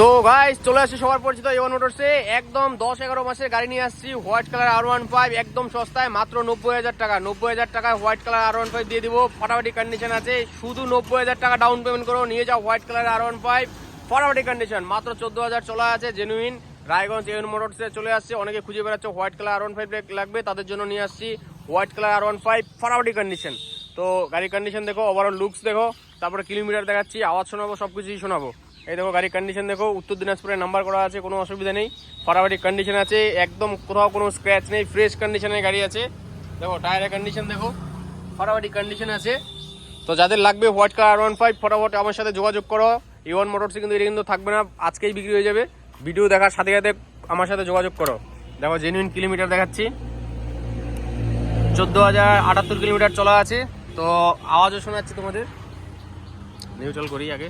তো গাইস চলে আসছি সবার পরিচিত এওয়ান মোটরসে একদম দশ এগারো মাসের গাড়ি নিয়ে আসছি। White colour R one five একদম সস্তায়, মাত্র নব্বই হাজার টাকা। নব্বই হাজার টাকায় white colour R one five দিয়ে দিব। ফটাফাটি কন্ডিশন আছে। শুধু নব্বই হাজার টাকা ডাউন পেমেন্ট করো। নিয়ে যাও white colour R one five ফটাফাটি condition মাত্র চোদ্দ হাজার চলা আছে জেনুইন রায়গঞ্জ এওয়ান মোটরসে চলে আসছে। অনেকে খুঁজে বেড়াচ্ছে white colour R one five লাগবে, তাদের জন্য নিয়ে আসছি white colour R one five ফটাফাটি condition তো গাড়ির কন্ডিশন দেখো ওভারঅল লুকস দেখো, তারপরে কিলোমিটার দেখাচ্ছি, আওয়াজ শোনাবো সব কিছুই শোনাবো। এই দেখো গাড়ির কন্ডিশন দেখো, উত্তর দিনাজপুরের নাম্বার করা আছে, কোনো অসুবিধা নেই। ফাটাফাটি কন্ডিশন আছে, একদম কোথাও কোনো স্ক্র্যাচ নেই ফ্রেশ কন্ডিশনের গাড়ি আছে। দেখো টায়ারের কন্ডিশন দেখো, ফাটাফাটি কন্ডিশন আছে। তো যাদের লাগবে হোয়াইট কালার ওয়ান ফাইভ ফটাফট আমার সাথে যোগাযোগ করো। ই ওয়ান মোটরসে কিন্তু এটা কিন্তু থাকবে না, আজকেই বিক্রি হয়ে যাবে। ভিডিও দেখার সাথে সাথে আমার সাথে যোগাযোগ করো। দেখো জেনুইন কিলোমিটার দেখাচ্ছি। চোদ্দ হাজার আটাত্তর কিলোমিটার চলা আছে। তো আওয়াজও শোনাচ্ছি তোমাদের। নিউট্রাল করি আগে।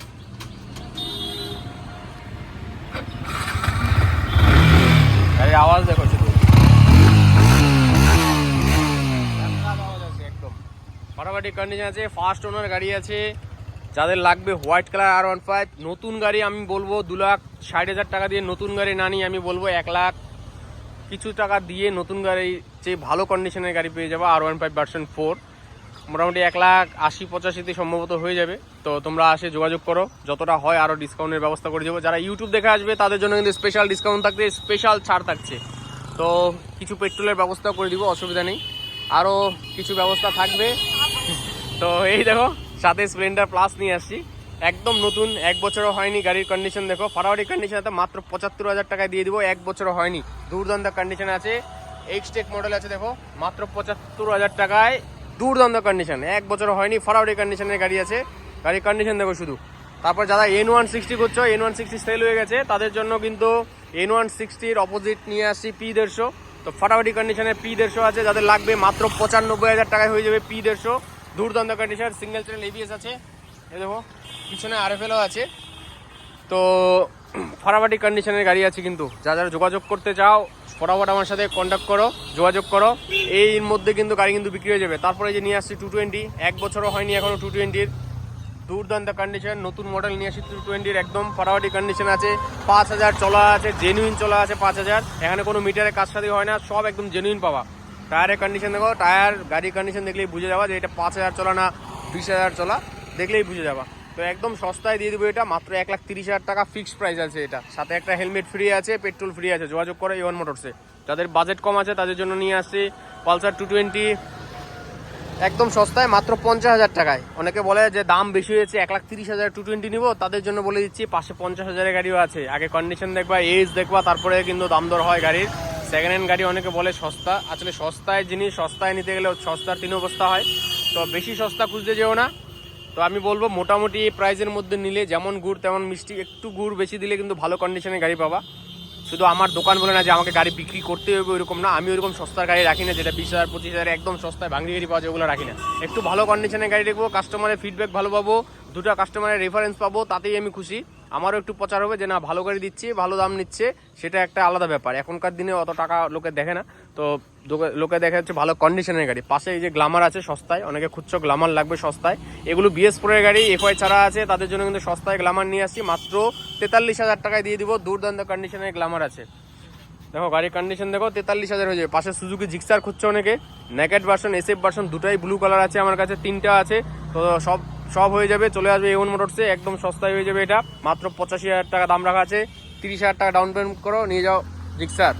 আওয়াজ দেখো শুধু। একদম কন্ডিশন আছে ফার্স্ট ওনার গাড়ি আছে, যাদের লাগবে white colour R one five নতুন গাড়ি আমি বলব দু লাখ ষাট হাজার টাকা দিয়ে নতুন গাড়ি না নিয়ে আমি বলব এক লাখ। কিছু টাকা দিয়ে নতুন গাড়ি, যে ভালো কন্ডিশনের গাড়ি পেয়ে যাব R one five version four মোটামুটি এক লাখ আশি পঁচাশিতে সম্ভবত হয়ে যাবে। তো তোমরা আসে যোগাযোগ করো, যতটা হয় আরও ডিসকাউন্টের ব্যবস্থা করে দেবো। যারা ইউটিউব দেখে আসবে, তাদের জন্য কিন্তু স্পেশাল ডিসকাউন্ট থাকছে স্পেশাল ছাড় থাকছে। তো কিছু পেট্রোলের ব্যবস্থা করে দিব, অসুবিধা নেই। আরও কিছু ব্যবস্থা থাকবে। তো এই দেখো, সাথে স্প্লেন্ডার প্লাস নিয়ে আসছি। একদম নতুন, এক বছরও হয়নি গাড়ির কন্ডিশন দেখো। ফাটাফাটি কন্ডিশন মাত্র পঁচাত্তর হাজার টাকায় দিয়ে দিব, এক বছরও হয়নি। দুর্দান্ত কন্ডিশন আছে। এক্সটেক মডেল আছে, দেখো। মাত্র পঁচাত্তর হাজার টাকায় দুর্দান্ত কন্ডিশন এক বছর হয়নি ফাটাফাটি কন্ডিশনের গাড়ি আছে। গাড়ির কন্ডিশন দেখো শুধু। তারপর যারা এন ওয়ান সিক্সটি করছ এন ওয়ান সিক্সটি সেল হয়ে গেছে, তাদের জন্য কিন্তু এন ওয়ান সিক্সটির অপোজিট নিয়ে আসছি পি দেড়শো। তো ফাটাফাটি কন্ডিশনের পি দেড়শো আছে, যাদের লাগবে মাত্র পঁচানব্বই হাজার টাকায় হয়ে যাবে পি দেড়শো। দুর্দান্ত কন্ডিশন সিঙ্গেল চ্যানেল এবিএস আছে। এ দেখো, পিছনে আর আরএফএলও আছে। তো ফাটাফাটি কন্ডিশনের গাড়ি আছে কিন্তু। যা যারা যোগাযোগ করতে চাও ফটাফট আমার সাথে কন্ট্যাক্ট করো, যোগাযোগ করো। এর মধ্যে কিন্তু গাড়ি কিন্তু বিক্রি হয়ে যাবে। তারপরে যে নিয়ে আসছি টু টোয়েন্টি এক বছরও হয়নি এখনও টু টোয়েন্টির দুর্দান্ত কন্ডিশন নতুন মডেল নিয়ে আসছি টু টোয়েন্টির একদম ফাটাফাটি কন্ডিশন আছে। পাঁচ হাজার চলা আছে জেনুইন চলা আছে পাঁচ হাজার। এখানে কোনো মিটারের কাজ সাথে হয় না, সব একদম জেনুইন পাওয়া। টায়ারের কন্ডিশন দেখো টায়ার গাড়ির কন্ডিশন দেখলেই বুঝে যাওয়া যে এটা পাঁচ হাজার চলা না, বিশ হাজার চলা, দেখলেই বুঝে যাবা। তো একদম সস্তায় দিয়ে দেবো এটা। মাত্র এক লাখ তিরিশ হাজার টাকা ফিক্সড প্রাইস আছে এটা। সাথে একটা হেলমেট ফ্রি আছে পেট্রোল ফ্রি আছে। যোগাযোগ করে ইওয়ান মোটরসে যাদের বাজেট কম আছে তাদের জন্য নিয়ে আসছি। পালসার টু টোয়েন্টি একদম সস্তায়, মাত্র পঞ্চাশ হাজার টাকায়। অনেকে বলে যে দাম বেশি হয়েছে, এক লাখ তিরিশ হাজার টু টোয়েন্টি নিবো। তাদের জন্য বলে দিচ্ছি, পাশে পঞ্চাশ হাজারের গাড়িও আছে। আগে কন্ডিশন দেখবা এজ দেখবা, তারপরে কিন্তু দাম দর হয় গাড়ির। সেকেন্ড হ্যান্ড গাড়ি অনেকে বলে সস্তা। আসলে সস্তায় জিনিস, সস্তায় নিতে গেলে সস্তার তিন অবস্থা হয়। তো বেশি সস্তা খুঁজতে যেও না। তো আমি বলব মোটামুটি এই প্রাইসের মধ্যে নিলে যেমন গুড় তেমন মিষ্টি, একটু গুড় বেশি দিলে কিন্তু ভালো কন্ডিশনের গাড়ি পাবা। শুধু আমার দোকান বলে না যে আমাকে গাড়ি বিক্রি করতে হবে ওইরকম না, আমি ওইরকম সস্তার গাড়ি রাখি না, যেটা বিশ হাজার, পঁচিশ হাজার একদম সস্তায় ভাঙড়ি গাড়ি পাওয়া যায় ওগুলো রাখি না। একটু ভালো কন্ডিশনের গাড়ি দেখব কাস্টমারের ফিডব্যাক ভালো পাবো, দুটো কাস্টমারের রেফারেন্স পাবো, তাতেই আমি খুশি। আমারও একটু প্রচার হবে যে না, ভালো গাড়ি দিচ্ছে, ভালো দাম নিচ্ছে, সেটা একটা আলাদা ব্যাপার। এখনকার দিনে অত টাকা লোকে দেখে না। তো লোকে- দেখে হচ্ছে ভালো কন্ডিশনের গাড়ি। পাশে এই যে গ্লামার আছে সস্তায়, অনেকে খুচরো গ্লামার লাগবে সস্তায়। এগুলো বিএস ফোরের গাড়ি এফআই ছাড়া আছে, তাদের জন্য কিন্তু সস্তায় গ্লামার নিয়ে আসছি। মাত্র তেতাল্লিশ হাজার টাকায় দিয়ে দিব, দুর্দান্ত কন্ডিশনের গ্লামার আছে। দেখো, গাড়ির কন্ডিশন দেখো, তেতাল্লিশ হাজার হয়ে যাবে। পাশে সুজুকি জিক্সার খুঁজছে অনেকে। নেকেট ভার্সন এসএফ ভার্সন দুটাই ব্লু কালার আছে আমার কাছে, তিনটা আছে। তো সব সব হয়ে যাবে, চলে আসবে এওন মোটরসে একদম সস্তায় হয়ে যাবে এটা। মাত্র পঁচাশি হাজার টাকা দাম রাখা আছে। তিরিশ হাজার টাকা ডাউন পেমেন্ট করো, নিয়ে যাও জিক্সার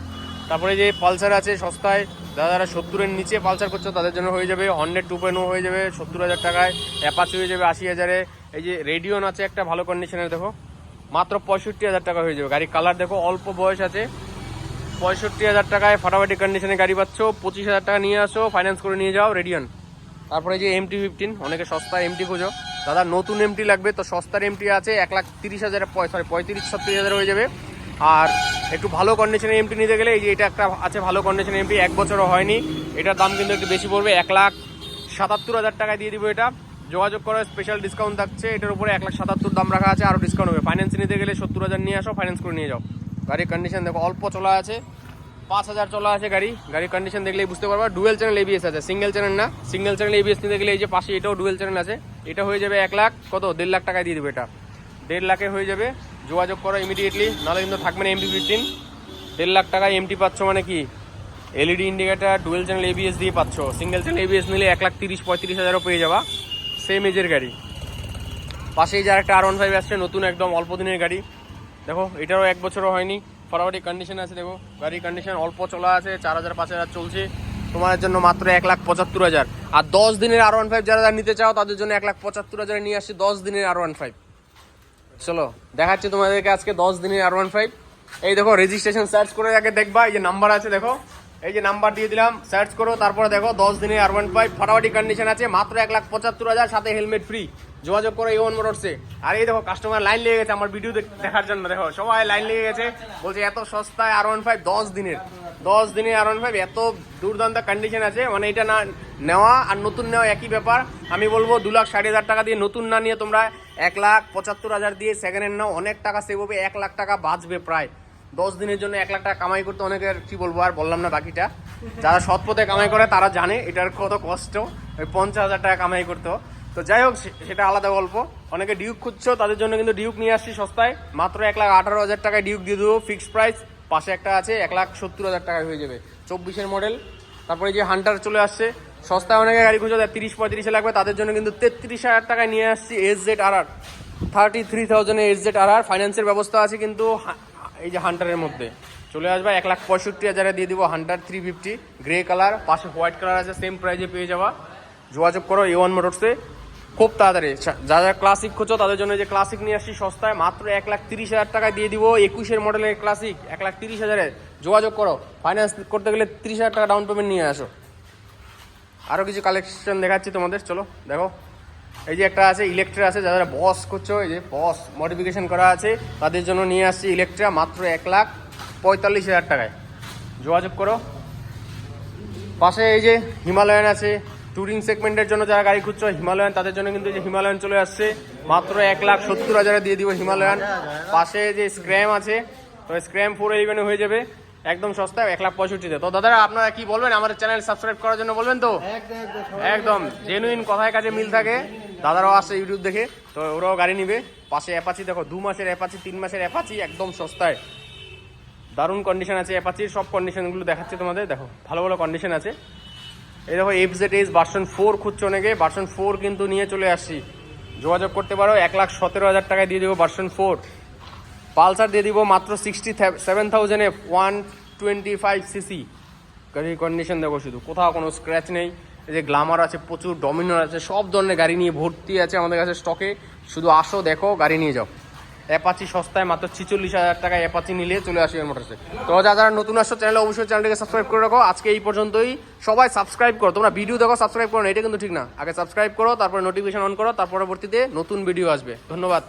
তারপরে যে পালসার আছে সস্তায় যারা যারা সত্তরের নিচে পালসার করছ, তাদের জন্য হয়ে যাবে হন্ড্রেড টু পয়েন্ট হয়ে যাবে সত্তর হাজার টাকায়। অ্যাপাচি হয়ে যাবে আশি হাজারে। এই যে রেডিওন আছে একটা, ভালো কন্ডিশনের দেখো। মাত্র পঁয়ষট্টি হাজার টাকা হয়ে যাবে। গাড়ির কালার দেখো, অল্প বয়স আছে। পঁয়ষট্টি হাজার টাকায় ফাটাফাটি কন্ডিশনে গাড়ি পাচ্ছ। পঁচিশ হাজার টাকা নিয়ে আসো ফাইন্যান্স করে নিয়ে যাও রেডিয়ন তারপরে যে এমটি ফিফটিন অনেকে সস্তা এমটি খোঁজো। দাদা, নতুন এমটি লাগবে, তো সস্তার এমটি আছে, এক লাখ তিরিশ হাজার সরি পঁয়ত্রিশ, ছত্রিশ হাজার হয়ে যাবে। আর একটু ভালো কন্ডিশনের এমটি নিতে গেলে, এই যে এটা একটা আছে ভালো কন্ডিশনের এমটি এক বছরও হয়নি। এটার দাম কিন্তু একটু বেশি পড়বে, এক লাখ সাতাত্তর হাজার টাকায় দিয়ে দিব এটা। যোগাযোগ করো স্পেশাল ডিসকাউন্ট থাকছে, এটার উপরে এক লাখ সাতাত্তর দাম রাখা আছে আরও ডিসকাউন্ট হবে। ফাইন্যান্স নিতে গেলে সত্তর হাজার নিয়ে আসো ফাইন্যান্স করে নিয়ে যাও। গাড়ির কন্ডিশন দেখো, অল্প চলা আছে, পাঁচ হাজার চলা আছে গাড়ি। গাড়ির কন্ডিশন দেখলেই বুঝতে পারবা ডুয়েল চ্যানেল এবিএস আছে সিঙ্গেল চ্যানেল না সিঙ্গেল চ্যানেল এবিএস নিতে গেলে এই যে পাশে এটাও ডুয়েল চ্যানেল আছে। এটা হয়ে যাবে এক লাখ। কত? দেড় লাখ টাকায় দিয়ে দেবে এটা। দেড় লাখে হয়ে যাবে। যোগাযোগ করো ইমিডিয়েটলি নাহলে কিন্তু থাকবে না এমটি ফিফটিন দেড় লাখ টাকায় এমটি পাচ্ছ মানে কি? LED indicator dual channel ABS দিয়ে পাচ্ছ। সিঙ্গেল চ্যানেল এবিএস নিলে এক লাখ তিরিশ, পঁয়ত্রিশ হাজারও পেয়ে যাবা। সেম এজের গাড়ি। পাশেই যার একটা আর ওয়ান ফাইভ আসছে, নতুন একদম অল্প দিনের গাড়ি। দেখো, এটারও এক বছরও হয়নি। ফটাফটি কন্ডিশন আছে, দেখো। গাড়ির কন্ডিশন অল্প চলা আছে, চার হাজার, পাঁচ হাজার চলছে। তোমার জন্য মাত্র এক লাখ পঁচাত্তর হাজার। আর দশ দিনের আর ওয়ান ফাইভ যারা নিতে চাও, তাদের জন্য এক লাখ পঁচাত্তর হাজারে নিয়ে আসছি দশ দিনের আর ওয়ান ফাইভ। চলো, দেখাচ্ছি তোমাদেরকে আজকে দশ দিনের আর ওয়ান ফাইভ। এই দেখো রেজিস্ট্রেশন সার্চ করে আগে দেখবা, এই যে নাম্বার আছে, দেখো। এই যে নাম্বার দিয়ে দিলাম সার্চ করো, তারপরে দেখো, দশ দিনে আর ওয়ান ফাইভ ফাটাফাটি কন্ডিশন আছে, মাত্র এক লাখ পঁচাত্তর হাজার, সাথে হেলমেট ফ্রি যোগাযোগ করো এই ওয়ান মোটরসে আর এই দেখো কাস্টমার লাইন লেগে গেছে, আমার ভিডিও দেখার জন্য। দেখো, সবাই লাইন লেগে গেছে, বলছে এত সস্তায় আর ওয়ান ফাইভ দশ দিনের। দশ দিনে আর ওয়ান ফাইভ এত দুর্দান্ত কন্ডিশন আছে মানে এটা না নেওয়া আর নতুন নেওয়া একই ব্যাপার। আমি বলব, দু লাখ ষাট হাজার টাকা দিয়ে নতুন না নিয়ে তোমরা এক লাখ পঁচাত্তর হাজার দিয়ে সেকেন্ড হ্যান্ড নাও, অনেক টাকা সেভ হবে, এক লাখ টাকা বাঁচবে প্রায়। দশ দিনের জন্য এক লাখ টাকা কামাই করতে অনেকের, কি বলব আর বললাম না বাকিটা। যারা সৎ পথে কামাই করে, তারা জানে এটার কত কষ্ট। ওই পঞ্চাশ হাজার টাকা কামাই করতে। তো যাই হোক সেটা আলাদা গল্প। অনেকে ডিউক খুঁজছো, তাদের জন্য কিন্তু ডিউক নিয়ে আসছি সস্তায়। মাত্র এক লাখ আঠারো হাজার টাকায় ডিউক দিয়ে দেবো ফিক্সড প্রাইস পাশে একটা আছে, এক লাখ সত্তর হাজার টাকায় হয়ে যাবে। চব্বিশের মডেল তারপরে যে হান্টার চলে আসছে। সস্তায় অনেকে গাড়ি খুঁজো তিরিশ পঁয়ত্রিশে লাগবে। তাদের জন্য কিন্তু তেত্রিশ হাজার টাকায় নিয়ে আসছি S Z R R thirty three থাউজেন্ডের S Z R R ফাইন্যান্সের ব্যবস্থা আছে কিন্তু এই যে হান্টারের মধ্যে। চলে আসবে এক লাখ পঁয়ষট্টি হাজারে দিয়ে দিব hunter three fifty grey colour পাশে হোয়াইট কালার আছে সেম প্রাইজে পেয়ে যাবা। যোগাযোগ করো এ ওয়ান মোটরসে খুব তাড়াতাড়ি। যা- যা ক্লাসিক খুঁজো, তাদের জন্য যে ক্লাসিক নিয়ে আসছি সস্তায়, মাত্র এক লাখ তিরিশ হাজার টাকায় দিয়ে দিব একুশের মডেলের ক্লাসিক এক লাখ তিরিশ হাজারে। যোগাযোগ করো। ফাইন্যান্স করতে গেলে তিরিশ হাজার টাকা ডাউন পেমেন্ট নিয়ে আসো। আরও কিছু কালেকশন দেখাচ্ছি তোমাদের, চলো, দেখো। এই যে একটা আছে ইলেকট্রা আছে যারা বস করছ এই যে বস মডিফিকেশন করা আছে তাদের জন্য নিয়ে আসছি ইলেকট্রা মাত্র এক লাখ পঁয়তাল্লিশ হাজার টাকায়। যোগাযোগ করো। পাশে এই যে হিমালয়ান আছে ট্যুরিং সেগমেন্টের জন্য যারা গাড়ি খুঁজছো হিমালয়ান তাদের জন্য কিন্তু এই যে হিমালয়ান চলে আসছে মাত্র এক লাখ সত্তর হাজারে দিয়ে দিব হিমালয়ান। পাশে যে স্ক্র্যাম আছে তো স্ক্র্যাম ফোর ইলেভেনে হয়ে যাবে একদম সস্তায় এক লাখ পঁয়ষট্টিতে। তো দাদা আপনারা কি বলবেন? আমাদের চ্যানেল সাবস্ক্রাইব করার জন্য বলবেন তো? একদম জেনুইন কথায় কাজে মিল থাকে। দাদারাও আসছে ইউটিউব দেখে, তো ওরাও গাড়ি নিবে। পাশে অ্যাপাচি, দেখো, দু মাসের অ্যাপাচি, তিন মাসের অ্যাপাচি, একদম সস্তায়। দারুণ কন্ডিশন আছে অ্যাপাচির সব কন্ডিশনগুলো দেখাচ্ছে তোমাদের, দেখো, ভালো ভালো কন্ডিশন আছে। এই দেখো F Z S version four খুঁজছো অনেকে ভার্সন ফোর কিন্তু নিয়ে চলে আসছি। যোগাযোগ করতে পারো, এক লাখ সতেরো হাজার টাকায় দিয়ে দেবো ভার্সন ফোর পালসার দিয়ে দিব মাত্র সিক্সটি সেভেন থাউজেন্ডে ওয়ান টোয়েন্টি ফাইভ সিসি গাড়ির কন্ডিশন দেখো শুধু, কোথাও কোনো স্ক্র্যাচ নেই। এই যে গ্লামার আছে, প্রচুর ডমিনার আছে, সব ধরনের গাড়ি নিয়ে ভর্তি আছে আমাদের কাছে স্টকে শুধু আসো, দেখো, গাড়ি নিয়ে যাও। অ্যাপাচি সস্তায় মাত্র ছিচল্লিশ হাজার টাকা অ্যাপাচি নিলে চলে আসবে মোটরসে তো যারা যারা নতুন আসছো চ্যানেলে অবশ্যই চ্যানেলটিকে সাবস্ক্রাইব করে রাখো। আজকে এই পর্যন্তই। সবাই সাবস্ক্রাইব করো। তোমরা ভিডিও দেখো সাবস্ক্রাইব করো না, এটা কিন্তু ঠিক না। আগে সাবস্ক্রাইব করো, তারপরে নোটিফিকেশন অন করো, তার পরবর্তীতে নতুন ভিডিও আসবে। ধন্যবাদ।